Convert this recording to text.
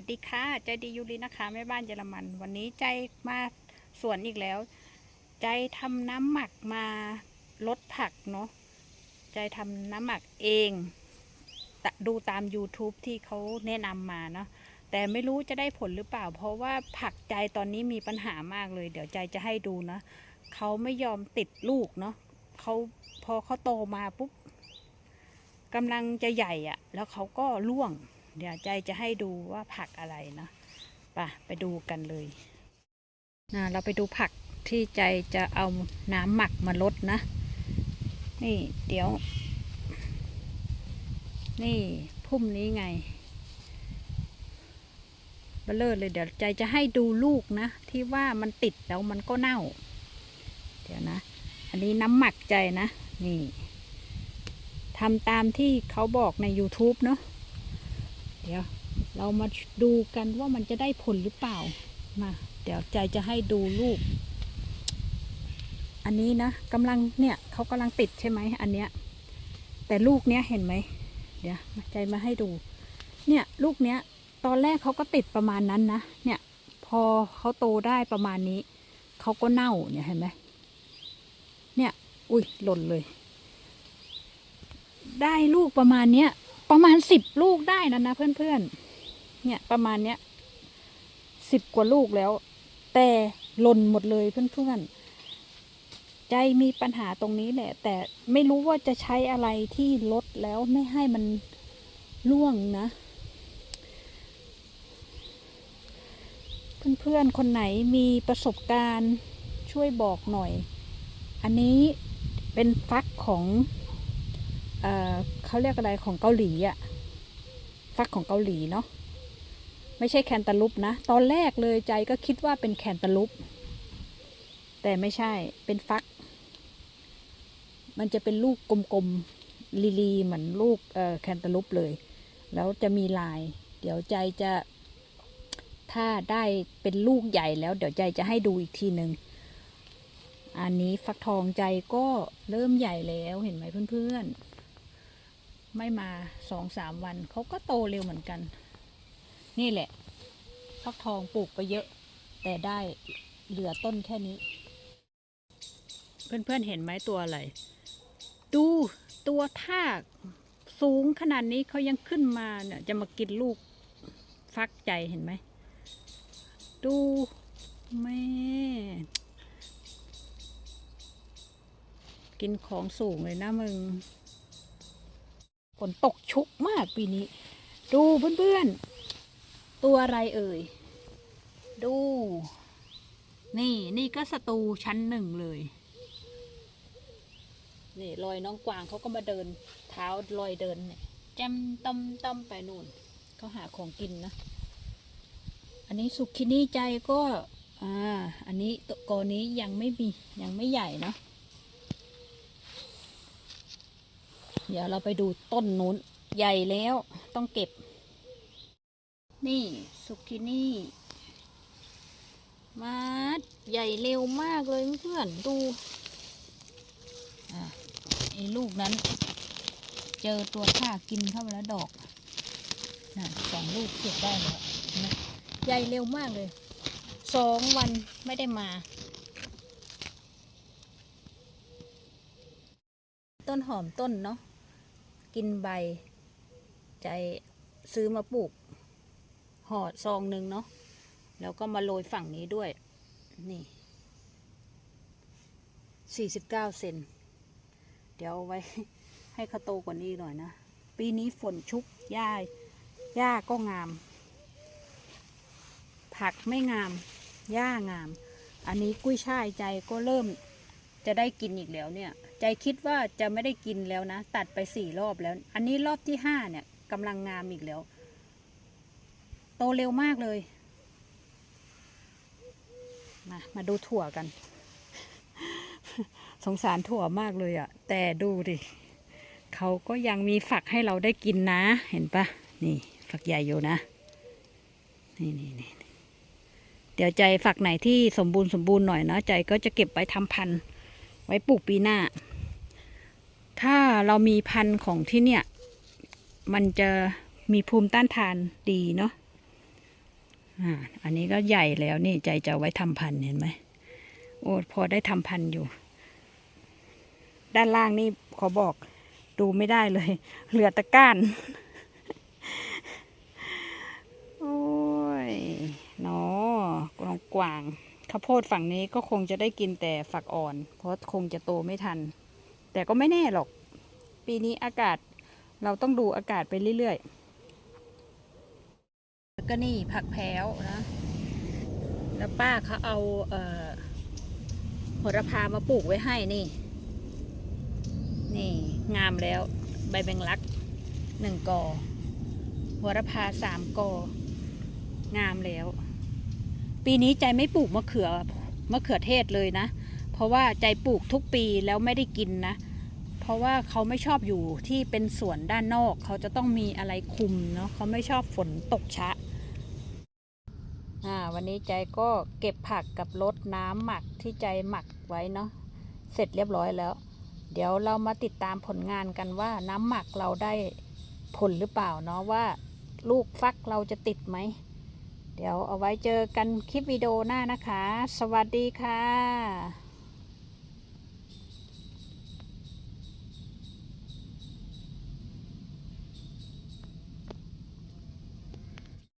วัสดีค่ะ ใจดียูรินะคะแม่บ้านเยอรมัน วันนี้ใจมาสวนอีกแล้ว ใจทำน้ำหมักมาลดผักเนาะใจทำน้ำหมักเองดูตาม YouTube ที่เขาแนะนำมาเนาะแต่ไม่รู้จะได้ผลหรือเปล่า เพราะว่าผักใจตอนนี้มีปัญหามากเลย เดี๋ยวใจจะให้ดูนะเขาไม่ยอมติดลูกเนาะเขาพอเขาโตมาปุ๊บกำลังจะใหญ่อะ่ะ แล้วเขาก็ร่วง เดี๋ยวใจจะให้ดูว่าผักอะไรนะป่ะไปดูกันเลยนะเราไปดูผักที่ใจจะเอาน้ำหมักมาลดนะ นี่เดี๋ยว นี่พุ่มนี้ไงเบลเลอร์เลยเดี๋ยวใจจะให้ดูลูกนะ ที่ว่ามันติดแล้วมันก็เน่า เดี๋ยวนะ อันนี้น้ำหมักใจนะ นี่ทำตามที่เขาบอกใน YouTube เนาะ เดี๋ยวเรามาดูกันว่ามันจะได้ผลหรือเปล่า มา เดี๋ยวใจจะให้ดูลูก อันนี้นะกำลังเนี่ยเขากำลังติดใช่ไหมอันเนี้ย แต่ลูกเนี้ยเห็นไหม เดี๋ยวใจมาให้ดู เนี่ยลูกเนี้ย ตอนแรกเขาก็ติดประมาณนั้นนะ เนี่ย พอเขาโตได้ประมาณนี้ เขาก็เน่าเนี่ยเห็นไหม เนี่ย อุ้ยหล่นเลย ได้ลูกประมาณเนี้ย ประมาณสิบลูกได้นะนะเพื่อนๆ เนี่ยประมาณเนี้ยสิบกว่าลูกแล้ว แต่หล่นหมดเลยเพื่อนๆ ใจมีปัญหาตรงนี้แหละ แต่ไม่รู้ว่าจะใช้อะไรที่ลดแล้วไม่ให้มันร่วงนะ เพื่อนๆ คนไหนมีประสบการณ์ช่วยบอกหน่อย อันนี้เป็นฟักของ เอ่อเขาเรียกอะไรของเกาหลีอะฟักของเกาหลีเนาะไม่ใช่แคนตาลูปนะ ตอนแรกเลยใจก็คิดว่าเป็นแคนตาลูปแต่ไม่ใช่เป็นฟัก มันจะเป็นลูกกลมๆลีลีเหมือนลูกแคนตาลูปเลย แล้วจะมีลาย เดี๋ยวใจจะถ้าได้เป็นลูกใหญ่แล้ว เดี๋ยวใจจะให้ดูอีกทีหนึ่งอันนี้ฟักทองใจก็เริ่มใหญ่แล้วเห็นไหมเพื่อนๆ ไม่มาสองสามวันเขาก็โตเร็วเหมือนกัน นี่แหละฟักทองปลูกไปเยอะ แต่ได้เหลือต้นแค่นี้ เพื่อนๆเห็นไหมตัวอะไร ดูตัวทากสูงขนาดนี้เขายังขึ้นมาเนี่ยจะมากินลูกฟักใจเห็นไหม ดูแม่กินของสูงเลยนะมึง ฝนตกชุกมากปีนี้ ดูเพื่อนๆ ตัวอะไรเอ่ย ดู นี่นี่ก็สตูชั้นหนึ่งเลย นี่รอยน้องกวางเขาก็มาเดิน เท้ารอยเดินเนี่ยแจมต้มต้มไปนู่นเขาหาของกินนะ อันนี้สุกินี่ใจก็ อ่า อันนี้ตัวกอนี้ยังไม่มียังไม่ใหญ่เนาะ เดี๋ยวเราไปดูต้นนู้นใหญ่แล้วต้องเก็บ นี่สุกินี่มาดใหญ่เร็วมากเลยเพื่อนดูอะไอ้ลูกนั้น เจอตัวข้ากินเข้าไปแล้วดอกน่ะสองลูกเก็บได้แล้วนไหมใหญ่เร็วมากเลยสองวันไม่ได้มา ต้นหอมต้นเนาะ กินใบ ใจซื้อมาปลูกห่อซองหนึ่งเนาะแล้วก็มาโรยฝั่งนี้ด้วย นี่สี่สิบเก้าเซน เดี๋ยวเอาไว้ให้เขาโตกว่านี้หน่อยนะ ปีนี้ฝนชุก หญ้า หญ้าก็งาม ผักไม่งาม หญ้างาม อันนี้กุ้ยช่ายใจก็เริ่มจะได้กินอีกแล้วเนี่ย ใจคิดว่าจะไม่ได้กินแล้วนะ ตัดไปสี่รอบแล้ว อันนี้รอบที่ห้าเนี่ยกำลังงามอีกแล้ว โตเร็วมากเลย มามาดูถั่วกัน สงสารถั่วมากเลยอะ่ะ แต่ดูดิเขาก็ยังมีฝักให้เราได้กินนะ เห็นปะนี่ ฝักใหญ่อยู่นะ นี่นี่นี่เดี๋ยวใจฝักไหนที่สมบูรณ์สมบูรณ์หน่อยนะใจก็จะเก็บไว้ทำพันธุ์ไว้ปลูกปีหน้า ถ้าเรามีพันธุ์ของที่เนี่ย มันจะมีภูมิต้านทานดีเนาะอ่าอันนี้ก็ใหญ่แล้วนี่ใจจะไว้ทำพันธุ์เห็นไหมโอ้พอได้ทำพันธุ์อยู่ ด้านล่างนี่ขอบอกดูไม่ได้เลย เหลือตะก้าน โอ้ยเนาะกวางกวางข้าวโพดฝั่งนี้ก็คงจะได้กินแต่ฝักอ่อน เพราะคงจะโตไม่ทัน แต่ก็ไม่แน่หรอก ปีนี้อากาศเราต้องดูอากาศไปเรื่อยๆ ก็นี่ผักแพ้วนะ แล้วป้าเขาเอาเอ่อโหระพามาปลูกไว้ให้นี่ นี่งามแล้ว ใบแบงลักหนึ่งกอโหระพาสามกองามแล้ว ปีนี้ใจไม่ปลูกมะเขือมะเขือเทศเลยนะ เพราะว่าใจปลูกทุกปีแล้วไม่ได้กินนะ เพราะว่าเขาไม่ชอบอยู่ที่เป็นสวนด้านนอก เขาจะต้องมีอะไรคุมเนาะเขาไม่ชอบฝนตกชะอ่าวันนี้ใจก็เก็บผักกับรดน้ำหมักที่ใจหมักไว้เนาะเสร็จเรียบร้อยแล้ว เดี๋ยวเรามาติดตามผลงานกันว่าน้ำหมักเราได้ผลหรือเปล่าเนาะว่าลูกฟักเราจะติดไหม เดี๋ยวเอาไว้เจอกันคลิปวิดีโอหน้านะคะ สวัสดีค่ะ